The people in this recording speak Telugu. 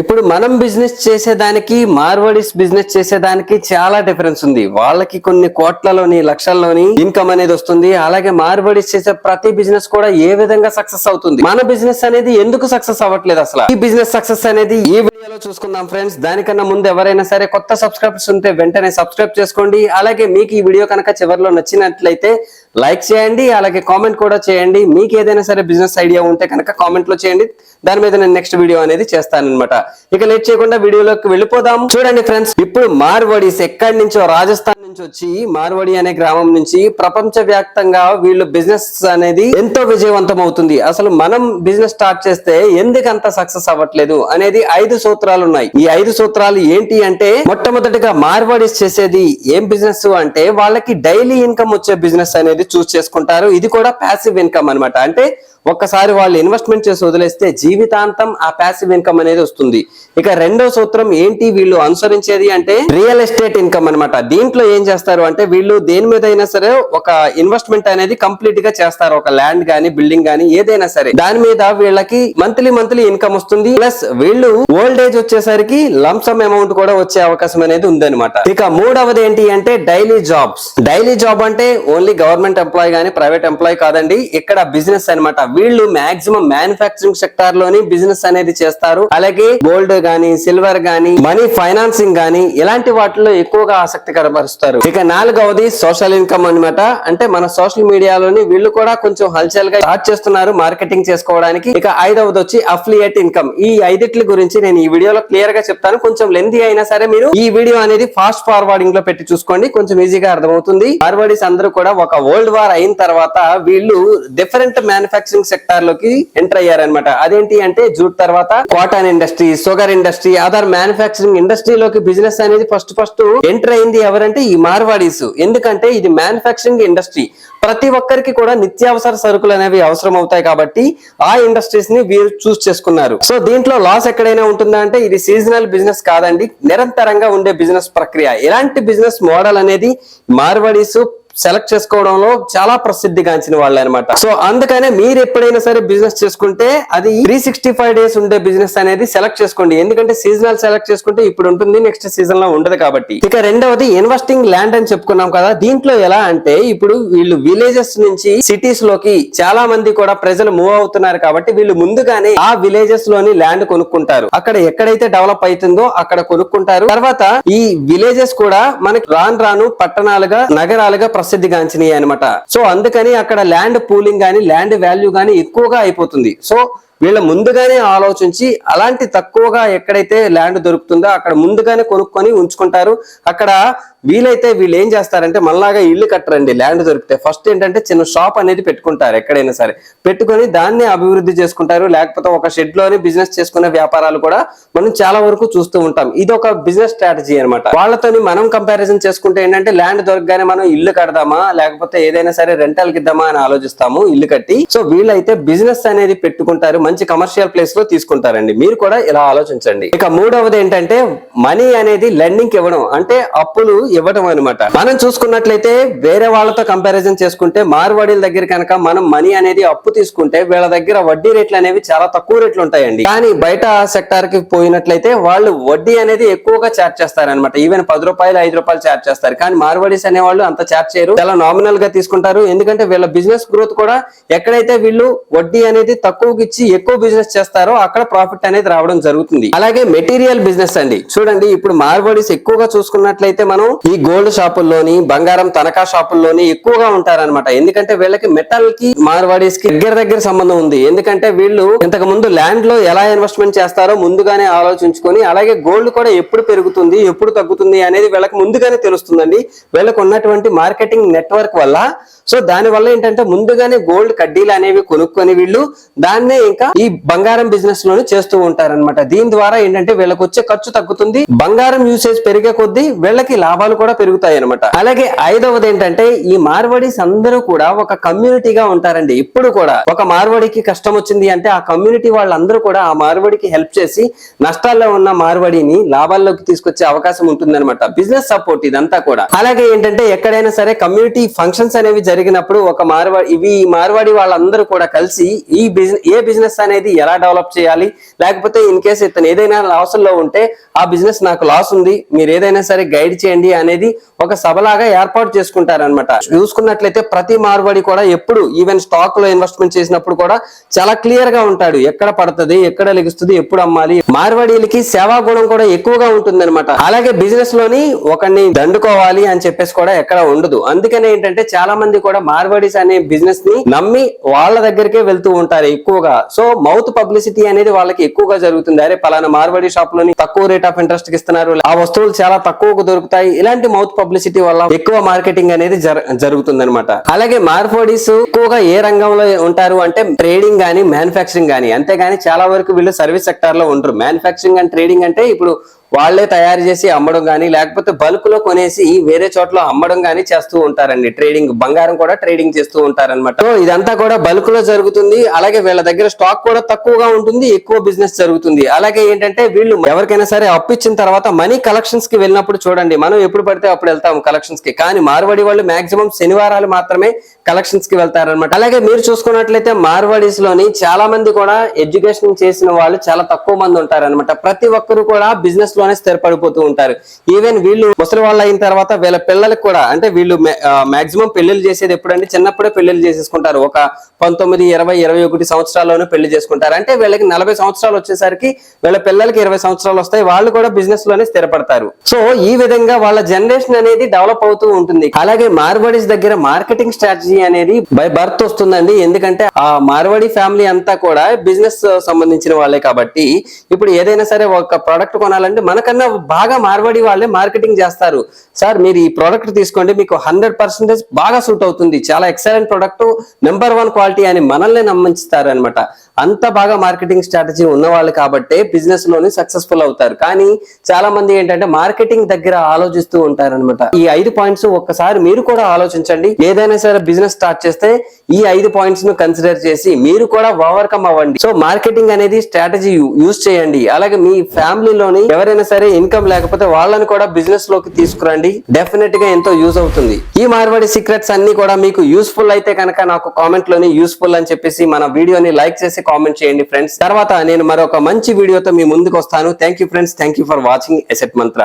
ఇప్పుడు మనం బిజినెస్ చేసేదానికి మార్వడీస్ బిజినెస్ చేసేదానికి చాలా డిఫరెన్స్ ఉంది. వాళ్ళకి కొన్ని కోట్లలోని లక్షల్లోని ఇన్కమ్ అనేది వస్తుంది. అలాగే మార్వడీస్ చేసే ప్రతి బిజినెస్ కూడా ఏ విధంగా సక్సెస్ అవుతుంది? మన బిజినెస్ అనేది ఎందుకు సక్సెస్ అవ్వట్లేదు అసలు? ఈ బిజినెస్ సక్సెస్ అనేది ఈ వీడియోలో చూసుకుందాం ఫ్రెండ్స్ దానికన్నా ముందు ఎవరైనా సరే కొత్త సబ్స్క్రైబర్స్ ఉంటే వెంటనే సబ్స్క్రైబ్ చేసుకోండి. అలాగే మీకు ఈ వీడియో కనుక చివరిలో నచ్చినట్లయితే లైక్ చేయండి అలాగే కామెంట్ కూడా చేయండి. మీకు ఏదైనా సరే బిజినెస్ ఐడియా ఉంటే కనుక కామెంట్లో చేయండి. దాని మీద నేను నెక్స్ట్ వీడియో అనేది చేస్తానమాట ఇక లేట్ చేయకుండా వీడియోలోకి వెళ్ళిపోదాం. చూడండి ఫ్రెండ్స్ ఇప్పుడు మార్వడీస్ ఎక్కడి నుంచో రాజస్థాన్ నుంచి వచ్చి మార్వడి అనే గ్రామం నుంచి ప్రపంచ వ్యాప్తంగా వీళ్ళు బిజినెస్ అనేది ఎంతో విజయవంతం అవుతుంది. అసలు మనం బిజినెస్ స్టార్ట్ చేస్తే ఎందుకంత సక్సెస్ అవ్వట్లేదు అనేది ఐదు సూత్రాలు ఉన్నాయి. ఈ ఐదు సూత్రాలు ఏంటి అంటే మొట్టమొదటిగా మార్వాడీస్ చేసేది ఏం బిజినెస్ అంటే వాళ్ళకి డైలీ ఇన్కమ్ వచ్చే బిజినెస్ అనేది చూస్ చేసుకుంటారు. ఇది కూడా ప్యాసివ్ ఇన్కమ్ అన్నమాట. అంటే ఒక్కసారి వాళ్ళు ఇన్వెస్ట్మెంట్ చేసి వదిలేస్తే జీవితాంతం ఆ ప్యాసివ్ ఇన్కమ్ అనేది వస్తుంది. ఇక రెండో సూత్రం ఏంటి? వీళ్ళు అనుసరించేది అంటే రియల్ ఎస్టేట్ ఇన్కమ్ అన్నమాట. దీంట్లో ఏం చేస్తారు అంటే వీళ్ళు దేని మీద అయినా సరే ఒక ఇన్వెస్ట్మెంట్ అనేది కంప్లీట్గా చేస్తారు. ఒక ల్యాండ్ గానీ బిల్డింగ్ గానీ ఏదైనా సరే. దాని మీద వీళ్ళకి మంత్లీ మంత్లీ ఇన్కమ్ వస్తుంది. ప్లస్ వీళ్ళు ఓల్డ్ ఏజ్ వచ్చేసరికి లంసమ్ అమౌంట్ కూడా వచ్చే అవకాశం అనేది ఉందన్నమాట. ఇక మూడవది ఏంటి అంటే డైలీ జాబ్స్ డైలీ జాబ్ అంటే ఓన్లీ గవర్నమెంట్ ఎంప్లాయ్ గానీ ప్రైవేట్ ఎంప్లాయ్ కాదండి. ఇక్కడ బిజినెస్ అన్నమాట. వీళ్ళు మాక్సిమం మ్యానుఫాక్చరింగ్ సెక్టార్లోని బిజినెస్ అనేది చేస్తారు. అలాగే గోల్డ్ గానీ సిల్వర్ గానీ మనీ ఫైనాన్సింగ్ గానీ ఇలాంటి వాటిలో ఎక్కువగా ఆసక్తి కనబరుస్తారు. ఇక నాలుగవది సోషల్ ఇన్కమ్ అన్నమాట. అంటే మన సోషల్ మీడియాలోని వీళ్ళు కూడా కొంచెం హల్చల్గా స్టార్ట్ చేస్తున్నారు మార్కెటింగ్ చేసుకోవడానికి. ఇక ఐదవది వచ్చి అఫ్లియేట్ ఇన్కమ్ ఈ ఐదిట్ల గురించి నేను ఈ వీడియోలో క్లియర్గా చెప్తాను. కొంచెం లెంది అయినా సరే మీరు ఈ వీడియో అనేది ఫాస్ట్ ఫార్వర్డింగ్లో పెట్టి చూసుకోండి. కొంచెం ఈజీగా అర్థమవుతుంది. ఫార్వర్డీస్ అందరూ కూడా ఒక వరల్డ్ వార్ అయిన తర్వాత వీళ్ళు డిఫరెంట్ మ్యానుఫాక్చరింగ్ సెక్టార్లోకి ఎంటర్ అయ్యారనమాట అదేంటి అంటే జూట్ తర్వాత cotton industry sugar industry other manufacturing ఇండస్ట్రీలోకి బిజినెస్ అనేది ఫస్ట్ ఫస్ట్ ఎంటర్ అయింది ఎవరంటే ఈ మార్వాడీస్. ఎందుకంటే ఇది మ్యానుఫాక్చరింగ్ ఇండస్ట్రీ. ప్రతి ఒక్కరికి కూడా నిత్యావసర సరుకులు అనేవి అవసరం అవుతాయి కాబట్టి ఆ ఇండస్ట్రీస్ని వీరు చూస్ చేసుకున్నారు. సో దీంట్లో లాస్ ఎక్కడైనా ఉంటుందా అంటే ఇది సీజనల్ బిజినెస్ కాదండి. నిరంతరంగా ఉండే బిజినెస్ ప్రక్రియ. ఎలాంటి బిజినెస్ మోడల్ అనేది మార్వాడీస్ సెలెక్ట్ చేసుకోవడంలో చాలా ప్రసిద్ధిగాంచిన వాళ్ళు అనమాట సో అందుకనే మీరు ఎప్పుడైనా సరే బిజినెస్ చేసుకుంటే అది త్రీ సిక్స్టీ ఫైవ్ డేస్ ఉండే బిజినెస్ అనేది సెలెక్ట్ చేసుకోండి. ఎందుకంటే సీజనల్ సెలెక్ట్ చేసుకుంటే ఇప్పుడు ఉంటుంది నెక్స్ట్ సీజన్లో ఉండదు కాబట్టి. ఇక రెండవది ఇన్వెస్టింగ్ ల్యాండ్ అని చెప్పుకున్నాం కదా దీంట్లో ఎలా అంటే ఇప్పుడు వీళ్ళు విలేజెస్ నుంచి సిటీస్లోకి చాలా మంది కూడా ప్రజలు మూవ్ అవుతున్నారు కాబట్టి వీళ్ళు ముందుగానే ఆ విలేజెస్లోని ల్యాండ్ కొనుక్కుంటారు. అక్కడ ఎక్కడైతే డెవలప్ అవుతుందో అక్కడ కొనుక్కుంటారు. తర్వాత ఈ విలేజెస్ కూడా మనకి రాను రాను పట్టణాలుగా నగరాలుగా ప్రసిద్ధిగాంచినాయి అనమాట సో అందుకని అక్కడ ల్యాండ్ పూలింగ్ గానీ ల్యాండ్ వాల్యూ గానీ ఎక్కువగా అయిపోతుంది. సో వీళ్ళ ముందుగానే ఆలోచించి అలాంటి తక్కువగా ఎక్కడైతే ల్యాండ్ దొరుకుతుందో అక్కడ ముందుగానే కొనుక్కొని ఉంచుకుంటారు. అక్కడ వీలైతే వీళ్ళు ఏం చేస్తారంటే మనలాగా ఇల్లు కట్టరండి ల్యాండ్ దొరికితే. ఫస్ట్ ఏంటంటే చిన్న షాప్ అనేది పెట్టుకుంటారు ఎక్కడైనా సరే. పెట్టుకొని దాన్ని అభివృద్ధి చేసుకుంటారు. లేకపోతే ఒక షెడ్లోనే బిజినెస్ చేసుకునే వ్యాపారాలు కూడా మనం చాలా వరకు చూస్తూ ఉంటాం. ఇది ఒక బిజినెస్ స్ట్రాటజీ అనమాట వాళ్ళతోని మనం కంపారిజన్ చేసుకుంటే ఏంటంటే ల్యాండ్ దొరకగానే మనం ఇల్లు కడదామా లేకపోతే ఏదైనా సరే రెంటల్ కిద్దామా అని ఆలోచిస్తాము ఇల్లు కట్టి. సో వీళ్ళైతే బిజినెస్ అనేది పెట్టుకుంటారు. మంచి కమర్షియల్ ప్లేస్లో తీసుకుంటారండి. మీరు కూడా ఇలా ఆలోచించండి. ఇక మూడవది ఏంటంటే మనీ అనేది లెండింగ్ ఇవ్వడం. అంటే అప్పులు ఇవ్వడం అనమాట మనం చూసుకున్నట్లయితే వేరే వాళ్ళతో కంపారిజన్ చేసుకుంటే మార్వాడీల దగ్గర కనుక మనం మనీ అనేది అప్పు తీసుకుంటే వీళ్ళ దగ్గర వడ్డీ రేట్లు అనేవి చాలా తక్కువ రేట్లు ఉంటాయండి. కానీ బయట సెక్టార్కి పోయినట్లయితే వాళ్ళు వడ్డీ అనేది ఎక్కువగా చార్జ్ చేస్తారనమాట ఈవెన్ పది రూపాయలు ఐదు రూపాయలు చార్జ్ చేస్తారు. కానీ మార్వాడీస్ అనే వాళ్ళు అంత చార్జ్ చేయరు. చాలా నామినల్గా తీసుకుంటారు. ఎందుకంటే వీళ్ళ బిజినెస్ గ్రోత్ కూడా ఎక్కడైతే వీళ్ళు వడ్డీ అనేది తక్కువకి ఇచ్చి ఎక్కువ బిజినెస్ చేస్తారో అక్కడ ప్రాఫిట్ అనేది రావడం జరుగుతుంది. అలాగే మెటీరియల్ బిజినెస్ అండి. చూడండి ఇప్పుడు మార్వాడీస్ ఎక్కువగా చూసుకున్నట్లయితే మనం ఈ గోల్డ్ షాపుల్లోని బంగారం తనఖా షాపుల్లోని ఎక్కువగా ఉంటారన్నమాట. ఎందుకంటే వీళ్ళకి మెటల్కి మార్వాడీస్కి దగ్గర దగ్గర సంబంధం ఉంది. ఎందుకంటే వీళ్ళు ఇంతకు ముందు ల్యాండ్లో ఎలా ఇన్వెస్ట్మెంట్ చేస్తారో ముందుగానే ఆలోచించుకొని అలాగే గోల్డ్ కూడా ఎప్పుడు పెరుగుతుంది ఎప్పుడు తగ్గుతుంది అనేది వీళ్ళకి ముందుగానే తెలుస్తుందండి. వీళ్ళకు ఉన్నటువంటి మార్కెటింగ్ నెట్వర్క్ వల్ల సో దాని వల్ల ఏంటంటే ముందుగానే గోల్డ్ కడ్డీలు అనేవి కొనుక్కొని వీళ్ళు దాన్నే ఇంకా ఈ బంగారం బిజినెస్లోనే చేస్తూ ఉంటారన్నమాట. దీని ద్వారా ఏంటంటే వీళ్ళకి వచ్చే ఖర్చు తగ్గుతుంది బంగారం యూసేజ్ పెరిగే కొద్దీ వీళ్ళకి లాభాలు కూడా పెరుగుతాయి అనమాట అలాగే ఐదవది ఏంటంటే ఈ మార్వడీస్ అందరూ కూడా ఒక కమ్యూనిటీగా ఉంటారండి. ఇప్పుడు కూడా ఒక మార్వడికి కష్టం వచ్చింది అంటే ఆ కమ్యూనిటీ వాళ్ళందరూ కూడా ఆ మార్వడికి హెల్ప్ చేసి నష్టాల్లో ఉన్న మార్వడిని లాభాల్లోకి తీసుకొచ్చే అవకాశం ఉంటుందన్నమాట. బిజినెస్ సపోర్ట్ ఇదంతా కూడా. అలాగే ఏంటంటే ఎక్కడైనా సరే కమ్యూనిటీ ఫంక్షన్స్ అనేవి జరిగినప్పుడు ఒక మార్వాడి ఇవి మార్వాడి వాళ్ళందరూ కూడా కలిసి ఈ బిజినెస్ ఏ బిజినెస్ అనేది ఎలా డెవలప్ చేయాలి? లేకపోతే ఇన్ కేసు ఇతను ఏదైనా లాస్లో ఉంటే ఆ బిజినెస్ నాకు లాస్ ఉంది మీరు ఏదైనా సరే గైడ్ చేయండి అనేది ఒక సభలాగా ఏర్పాటు చేసుకుంటారనమాట చూసుకున్నట్లయితే ప్రతి మార్వాడి కూడా ఎప్పుడు ఈవెన్ స్టాక్లో ఇన్వెస్ట్మెంట్ చేసినప్పుడు కూడా చాలా క్లియర్గా ఉంటాడు. ఎక్కడ పడుతుంది ఎక్కడ లెగుస్తుంది ఎప్పుడు అమ్మాలి. మార్వాడీలకి సేవా గుణం కూడా ఎక్కువగా ఉంటుంది అలాగే బిజినెస్లోని ఒకరిని దండుకోవాలి అని చెప్పేసి కూడా ఎక్కడ ఉండదు. అందుకనే ఏంటంటే చాలా మంది కూడా మార్వాడీస్ అనే బిజినెస్ని నమ్మి వాళ్ళ దగ్గరికే వెళ్తూ ఉంటారు ఎక్కువగా. సో మౌత్ పబ్లిసిటీ అనేది వాళ్ళకి ఎక్కువగా జరుగుతుంది. అరే పలానా మార్వాడి షాప్లోని తక్కువ రేట్ ఆఫ్ ఇంట్రెస్ట్కి ఇస్తున్నారు. ఆ వస్తువులు చాలా తక్కువకు దొరుకుతాయి. ఇలాంటి మౌత్ పబ్లిసిటీ వల్ల ఎక్కువ మార్కెటింగ్ అనేది జరుగుతుంది అనమాట అలాగే మార్ఫోడీస్ ఎక్కువగా ఏ రంగంలో ఉంటారు అంటే ట్రేడింగ్ గానీ మ్యానుఫాక్చరింగ్ గానీ. అంతేగాని చాలా వరకు వీళ్ళు సర్వీస్ సెక్టార్లో ఉంటారు మ్యానుఫాక్చరింగ్ అండ్ ట్రేడింగ్ అంటే ఇప్పుడు వాళ్ళే తయారు చేసి అమ్మడం కానీ లేకపోతే బల్క్లో కొనేసి వేరే చోట్ల అమ్మడం కానీ చేస్తూ ఉంటారండి. ట్రేడింగ్ బంగారం కూడా ట్రేడింగ్ చేస్తూ ఉంటారన్నమాట. సో ఇదంతా కూడా బల్క్లో జరుగుతుంది. అలాగే వీళ్ళ దగ్గర స్టాక్ కూడా తక్కువగా ఉంటుంది ఎక్కువ బిజినెస్ జరుగుతుంది. అలాగే ఏంటంటే వీళ్ళు ఎవరికైనా సరే అప్పు ఇచ్చిన తర్వాత మనీ కలెక్షన్స్కి వెళ్ళినప్పుడు చూడండి మనం ఎప్పుడు పడితే అప్పుడు వెళ్తాం కలెక్షన్స్కి. కానీ మార్వాడి వాళ్ళు మాక్సిమం శనివారాలు మాత్రమే కలెక్షన్స్కి వెళ్తారనమాట అలాగే మీరు చూసుకున్నట్లయితే మార్వాడీస్లోని చాలా మంది కూడా ఎడ్యుకేషన్ చేసిన వాళ్ళు చాలా తక్కువ మంది ఉంటారన్నమాట. ప్రతి ఒక్కరు కూడా బిజినెస్ లోనే స్థిరపడిపోతూ ఉంటారు. ఈవెన్ వీళ్ళు ముసలి వాళ్ళు అయిన తర్వాత వీళ్ళ పిల్లలకు కూడా అంటే వీళ్ళు మాక్సిమం పెళ్ళిళ్ళు చేసేది ఎప్పుడంటే చిన్నప్పుడే పెళ్ళిళ్ళు చేసేసుకుంటారు. ఒక పంతొమ్మిది ఇరవై ఇరవై ఒకటి సంవత్సరాల్లోనే పెళ్ళి చేసుకుంటారు. అంటే వీళ్ళకి నలభై సంవత్సరాలు వచ్చేసరికి వీళ్ళ పిల్లలకి ఇరవై సంవత్సరాలు వస్తాయి. వాళ్ళు కూడా బిజినెస్లోనే స్థిరపడతారు. సో ఈ విధంగా వాళ్ళ జనరేషన్ అనేది డెవలప్ అవుతూ ఉంటుంది. అలాగే మార్వాడీస్ దగ్గర మార్కెటింగ్ స్ట్రాటజీ అనేది బై బర్త్ వస్తుందండి. ఎందుకంటే ఆ మార్వాడి ఫ్యామిలీ అంతా కూడా బిజినెస్ సంబంధించిన వాళ్ళే కాబట్టి ఇప్పుడు ఏదైనా సరే ఒక ప్రోడక్ట్ కొనాలంటే మనకన్నా బాగా మార్వాడి వాళ్ళే మార్కెటింగ్ చేస్తారు. సార్ మీరు ఈ ప్రోడక్ట్ తీసుకోండి మీకు హండ్రెడ్ పర్సెంటేజ్ బాగా సూట్ అవుతుంది. చాలా excellent product number one quality అని మనల్ని నమ్మించుతారు అనమాట అంత బాగా మార్కెటింగ్ స్ట్రాటజీ ఉన్నవాళ్ళు కాబట్టే బిజినెస్లోని సక్సెస్ఫుల్ అవుతారు. కానీ చాలా మంది ఏంటంటే మార్కెటింగ్ దగ్గర ఆలోచిస్తూ ఉంటారు అనమాట ఈ ఐదు పాయింట్స్ ఒక్కసారి మీరు కూడా ఆలోచించండి. ఏదైనా సరే బిజినెస్ స్టార్ట్ చేస్తే ఈ ఐదు పాయింట్స్ను కన్సిడర్ చేసి మీరు కూడా ఓవర్కమ్ అవ్వండి. సో మార్కెటింగ్ అనేది స్ట్రాటజీ యూజ్ చేయండి. అలాగే మీ ఫ్యామిలీలోని ఎవరైనా సరే ఇన్కమ్ లేకపోతే వాళ్ళని కూడా బిజినెస్లోకి తీసుకురండి. డెఫినెట్గా ఎంతో యూజ్ అవుతుంది. ఈ మార్వాడి సీక్రెట్స్ అన్ని కూడా మీకు యూస్ఫుల్ అయితే కనుక నాకు కామెంట్లోని యూస్ఫుల్ అని చెప్పేసి మన వీడియోని లైక్ చేసి కామెంట్ చేయండి ఫ్రెండ్స్. తర్వాత నేను మరొక మంచి వీడియోతో మీ ముందుకు వస్తాను. Thank you friends thank you for watching asset Mantra